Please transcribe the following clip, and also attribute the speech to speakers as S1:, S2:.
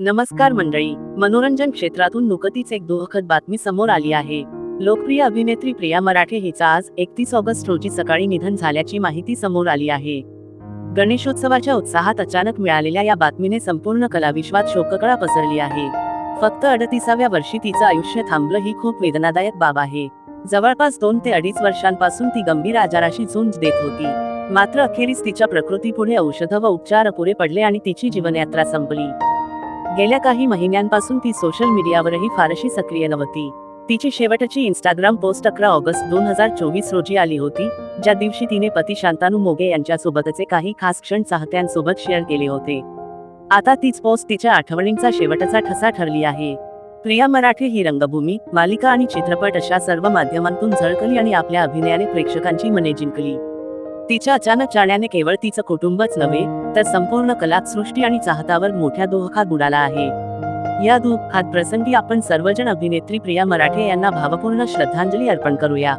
S1: नमस्कार मंडळी मनोरंजन क्षेत्रातून नुकतीच एक दुःखद बातमी समोर आली आहे. लोकप्रिय अभिनेत्री प्रिया मराठे हिचा आज एकतीस ऑगस्ट रोजी सकाळी निधन झाल्याची माहिती समोर आली आहे. गणेशोत्सवाच्या उत्साहात अचानक मिळालेल्या या बातमीने संपूर्ण कलाविश्वात शोककळा पसरली आहे. फक्त अडतीसाव्या वर्षी तिचं आयुष्य थांबलं ही खूप वेदनादायक बाब आहे. जवळपास दोन ते अडीच वर्षांपासून ती गंभीर आजाराशी झुंज देत होती. मात्र अखेरीस तिच्या प्रकृतीपुढे औषधं व उपचार अपुरे पडले आणि तिची जीवनयात्रा संपली. गेल्या काही महिन्यांपासून ती सोशल मीडियावरही फारशी सक्रिय नव्हती. तिची शेवटची इंस्टाग्राम पोस्ट अकरा ऑगस्ट दोन हजार चोवीस रोजी आली होती ज्या दिवशी तिने पती शांतानू मोगे यांच्यासोबतचे काही खास क्षण चाहत्यांसोबत शेअर केले होते. आता तीच पोस्ट तिच्या आठवणींचा शेवटचा ठसा ठरली आहे. प्रिया मराठे ही रंगभूमी मालिका आणि चित्रपट अशा सर्व माध्यमांतून झळकली आणि आपल्या अभिनयाने प्रेक्षकांची मने जिंकली. तिच्या अचानक जाण्याने केवळ तिचं कुटुंबच नव्हे तर संपूर्ण कलासृष्टी आणि चाहतावर मोठ्या दुःखात बुडाला आहे. या दुःखात प्रसंगी आपण सर्वजण अभिनेत्री प्रिया मराठे यांना भावपूर्ण श्रद्धांजली अर्पण करूया.